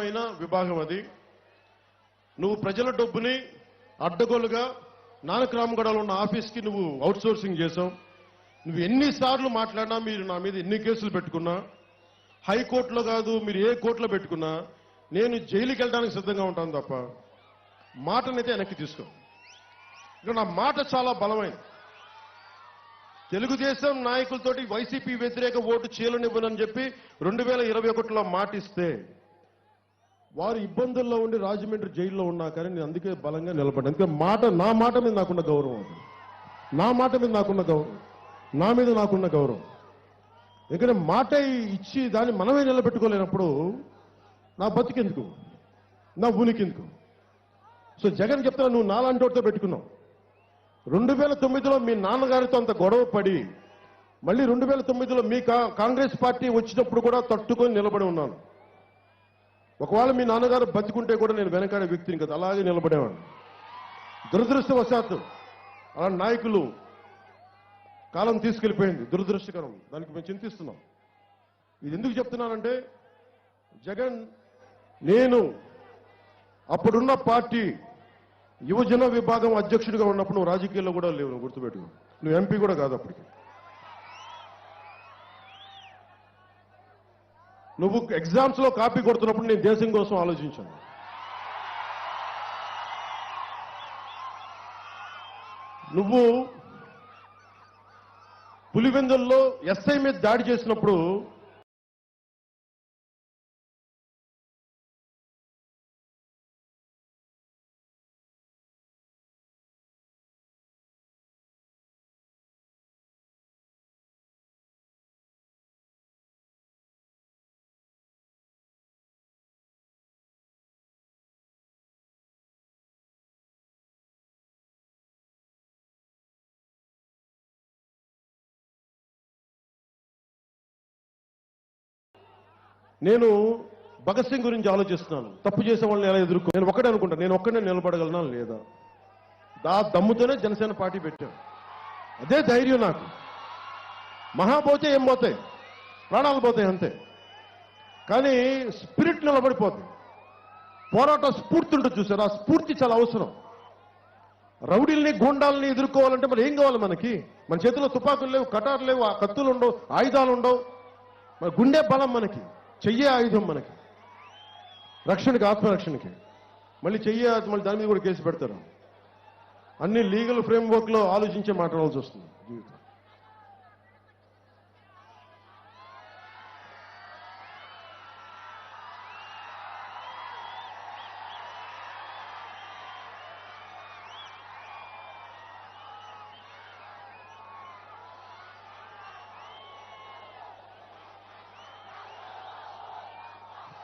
అయిన విభాగం అది. నువ్వు ప్రజల డబ్బుని అడ్డగోలుగా నానక్రామగడలో ఉన్న ఆఫీస్కి నువ్వు అవుట్సోర్సింగ్ చేసావు నువ్వు ఎన్నిసార్లు మాట్లాడినా మీరు నా మీద ఎన్ని కేసులు పెట్టుకున్నా హైకోర్టులో కాదు మీరు ఏ కోర్టులో పెట్టుకున్నా నేను జైలుకి వెళ్ళడానికి సిద్ధంగా ఉంటాను తప్ప మాటనైతే వెనక్కి తీసుకో. ఇక్కడ నా మాట చాలా బలమైంది. తెలుగుదేశం నాయకులతోటి వైసీపీ వ్యతిరేక ఓటు చేయలనివ్వనని చెప్పి రెండు వేల ఇరవై ఒకటిలో మాటిస్తే వారు ఇబ్బందుల్లో ఉండి రాజమండ్రి జైల్లో ఉన్నా కానీ నేను అందుకే బలంగా నిలబడ్డాను. అందుకే మాట నా మాట మీద నాకున్న గౌరవం నా మాట మీద నాకున్న గౌరవం నా మీద నాకున్న గౌరవం. ఎందుకంటే మాట ఇచ్చి దాన్ని మనమే నిలబెట్టుకోలేనప్పుడు నా బతికెందుకు? నా ఉనికెందుకు? సో జగన్ చెప్తున్నా నువ్వు నాలాంటి పెట్టుకున్నావు. రెండు వేల తొమ్మిదిలో మీ నాన్నగారితో అంత గొడవ పడి మళ్ళీ రెండు వేల తొమ్మిదిలో మీ కా- కాంగ్రెస్ పార్టీ వచ్చినప్పుడు కూడా తట్టుకొని నిలబడి ఉన్నాను. ఒకవేళ మీ నాన్నగారు బతికుంటే కూడా నేను వెనకాడే వ్యక్తిని కదా అలాగే నిలబడేవాడిని. దురదృష్టవశాత్తు అలా నాయకులు కాలం తీసుకెళ్ళిపోయింది దురదృష్టకరం. దానికి మేము చింతిస్తున్నాం. ఇది ఎందుకు చెప్తున్నానంటే జగన్ నేను అప్పుడున్న పార్టీ యువజన విభాగం అధ్యక్షుడిగా ఉన్నప్పుడు నువ్వు రాజకీయాల్లో కూడా లేవు నువ్వు గుర్తుపెట్టుకో. నువ్వు ఎంపీ కూడా కాదు అప్పటికి. నువ్వు ఎగ్జామ్స్లో కాపీ కొడుతున్నప్పుడు నేను దేశం కోసం ఆలోచించాను. నువ్వు పులివెందుల్లో ఎస్ఐ మీద దాడి చేసినప్పుడు నేను భగత్ సింగ్ గురించి ఆలోచిస్తున్నాను. తప్పు చేసే వాళ్ళని ఎలా ఎదుర్కో? నేను ఒక్కడే అనుకుంటా నేను ఒక్కడే నిలబడగలనా లేదా? దా దమ్ముతోనే జనసేన పార్టీ పెట్టాను అదే ధైర్యం నాకు. మహా పోతే ఏం పోతాయి? ప్రాణాలు పోతాయి అంతే. కానీ స్పిరిట్ నిలబడిపోతుంది పోరాట స్ఫూర్తి ఉంటుంది చూసారు? ఆ స్ఫూర్తి చాలా అవసరం. రౌడీల్ని గుండాలని ఎదుర్కోవాలంటే మరి ఏం కావాలి మనకి? మన చేతిలో తుపాకులు లేవు కటార్లు లేవు ఆ కత్తులు ఉండవు ఆయుధాలు ఉండవు. మరి గుండె బలం మనకి. చెయ్యే ఆయుధం మనకి. రక్షణకి ఆత్మరక్షణకి. మళ్ళీ చెయ్యే మళ్ళీ దాని మీద కూడా కేసు పెడతారు. అన్ని లీగల్ ఫ్రేమ్వర్క్లో ఆలోచించే మాట్లాడాల్సి వస్తుంది జీవితం.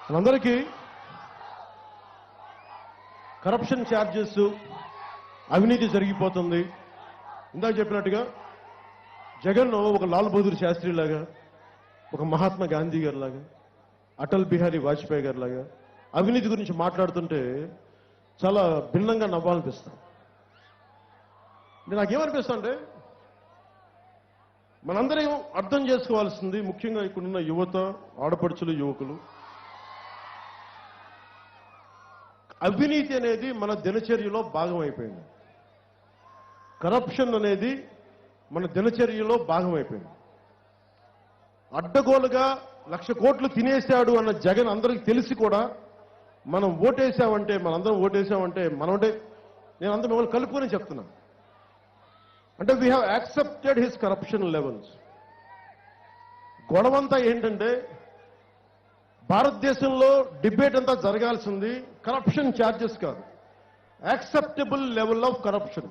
మనందరికీ కరప్షన్ ఛార్జెస్ అవినీతి జరిగిపోతుంది. ఇందాక చెప్పినట్టుగా జగన్ ఒక లాల్ బహదూర్ శాస్త్రి లాగా ఒక మహాత్మా గాంధీ గారి లాగా అటల్ బిహారీ వాజ్పేయి గారి లాగా అవినీతి గురించి మాట్లాడుతుంటే చాలా భిన్నంగా నవ్వాలనిపిస్తాను నేను నాకేమనిపిస్తా అంటే మనందరం అర్థం చేసుకోవాల్సింది ముఖ్యంగా ఇక్కడున్న యువత ఆడపడుచులు యువకులు అవినీతి అనేది మన దినచర్యలో భాగం అయిపోయింది కరప్షన్ అనేది మన దినచర్యలో భాగం అయిపోయింది అడ్డగోలుగా లక్ష కోట్లు తినేశాడు అన్న జగన్ అందరికి తెలిసి కూడా మనం ఓటేసామంటే మనందరం ఓటేసామంటే మనమంటే నేను అందరూ మిమ్మల్ని కలుపుకొని చెప్తున్నా. అంటే we have accepted his corruption levels గొడవంతా ఏంటంటే భారతదేశంలో డిబేట్ అంతా జరగాల్సింది కరప్షన్ ఛార్జెస్ కాదు. Acceptable level of corruption